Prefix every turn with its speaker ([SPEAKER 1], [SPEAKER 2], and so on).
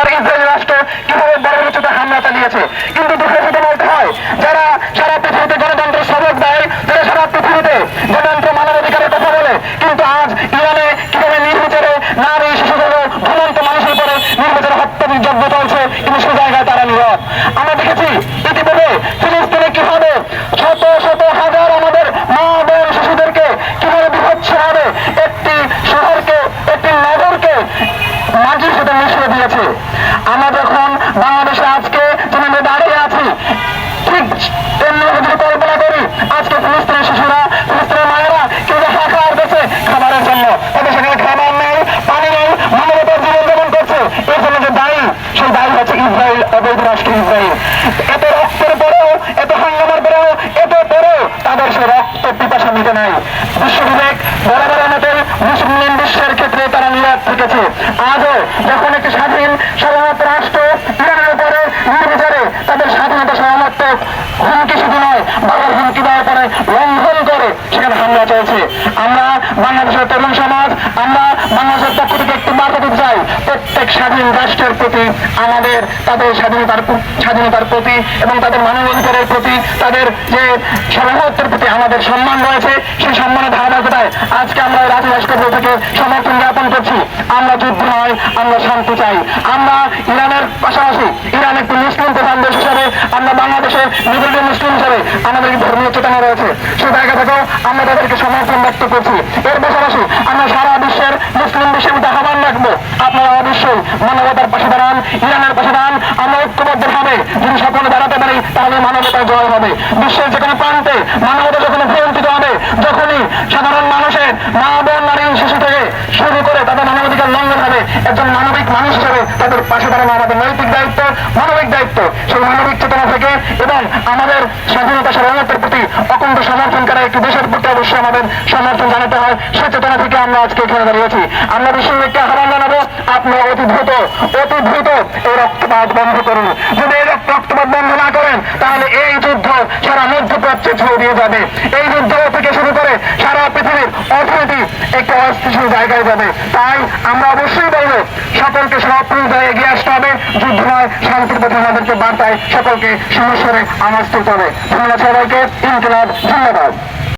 [SPEAKER 1] আর Israel রাষ্ট্র কীভাবে বড় উচ্চতে হামলা চালিয়েছে? কিন্তু দুঃখের সাথে বলতে হয়, যারা সারা পৃথিবীতে গণতন্ত্র সবক দেয় যারা সারা পৃথিবীতে গণতন্ত্র মানবাধিকারের কথা বলে। কিন্তু আজ ইরানে কীভাবে নির্বিচারে নারী শিশুদের ঘুমন্ত মানুষের উপরে নির্বিচারে হত্যা যজ্ঞ চলছে, কিন্তু সে জায়গায় তারা নীরব। আমরা দেখেছি দিয়েছে আমরা যখন বাংলাদেশে আজকে যেভাবে দাঁড়িয়ে আছি, ঠিক তেমনি যদি কল্পনা করি, আজকে ফিলিস্তিনের শিশুরা, ফিলিস্তিনের মায়েরা কেউ হাহাকার করছে খাবারের জন্য। তাদের সেখানে খাবার নেই, পানি নেই, মানবতার জীবন যাপন করছে। এর জন্য যে দায়ী, সেই দায়ী হচ্ছে ইসরায়েল, অবৈধ রাষ্ট্র ইসরায়েল। এত রক্তের পরেও, এত হাঙ্গামার পরেও, এত পরেও তাদের সে রক্ত পিপাসা মিটে নাই। বিশ্ববিবেক বরাবরের মতো মুসলিম বিশ্বের থেকেছে আজও যখন একটি স্বাধীন সাধারণত রাষ্ট্র ইরানের উপরে নির্বিচারে তাদের স্বাধীনতা সাধারণত হুমকি শুধু নয় বাবার হুমকি দেওয়ার পরে লঙ্ঘন করে সেখানে হামলা চলছে। আমরা বাংলাদেশের তরুণ সমাজ, আমরা বাংলাদেশের পক্ষ থেকে একটি বার্তা দিতে চাই, প্রত্যেক স্বাধীন রাষ্ট্রের প্রতি, আমাদের, তাদের স্বাধীনতার স্বাধীনতার প্রতি এবং তাদের মানবাধিকারের প্রতি, তাদের যে সার্বভৌমত্বের প্রতি আমাদের সম্মান রয়েছে, সেই সম্মানের আজকে আমরা রাজু ভাস্কর্য থেকে সমর্থন জ্ঞাপন করছি। আমরা যুদ্ধ নয়, আমরা শান্তি চাই। আমরা ইরানের পাশাপাশি, ইরান একটি মুসলিম প্রধান দেশ হিসাবে, আমরা বাংলাদেশের নিবেদিত মুসলিম হিসাবে আমাদের ধর্মীয় চেতনা রয়েছে। সে জায়গা থেকেও আমরা তাদেরকে সমর্থন ব্যক্ত করছি। এর পাশাপাশি আমরা সারা বিশ্বের মুসলিম বিশ্বের মধ্যে আহ্বান রাখব। আপনারা অবশ্যই মানবতার পাশে দাঁড়ান, ইরানের পাশে দাঁড়ান। আমরা ঐক্যবদ্ধ হবে যদি সকলে দাঁড়াতে পারি, তাহলে মানবতার জয় হবে। বিশ্বের যে কোনো প্রান্তে মানবতা যখন ভ্রন্তিত হবে যখনই সাধারণ মানুষের মা বোন নারী শিশু থেকে শুরু করে তাদের হবে একজন মানবিক মানুষ হিসেবে তাদের পাশে দাঁড়ানো আমাদের নৈতিক দায়িত্ব, মানবিক দায়িত্ব। সেই মানবিক চেতনা থেকে এবং আমাদের স্বাধীনতা সাধারণতের প্রতি অকুণ্ঠ সমর্থন করা একটি দেশের প্রতি অবশ্যই আমাদের সমর্থন জানাতে হয়। সে চেতনা থেকে আমরা আজকে এখানে দাঁড়িয়েছি। আমরা বিশ্ববিদ্যালয়কে আহ্বান জানাব আপনারা অতি দ্রুত অতি দ্রুত এই রক্তপাত বন্ধ করুন। যদি এই রক্তপাত বন্ধ না করেন, তাহলে এই যুদ্ধ সারা মধ্যপ্রাচ্যে ছড়িয়ে যাবে। এই যুদ্ধ থেকে শুরু করে সারা পৃথিবীর অর্থনীতি একটি অস্থিতিশীল জায়গায় যাবে। তাই আমরা অবশ্যই বলব, সকলকে সপ্রিয় এগিয়ে আসতে হবে। যুদ্ধ নয়, শান্তির পথে আমাদেরকে বার্তায় সকলকে সমস্যারে আমন্ত্রিত হবে ধন্যবাদ সবাইকে, ইনকিলাব, ধন্যবাদ।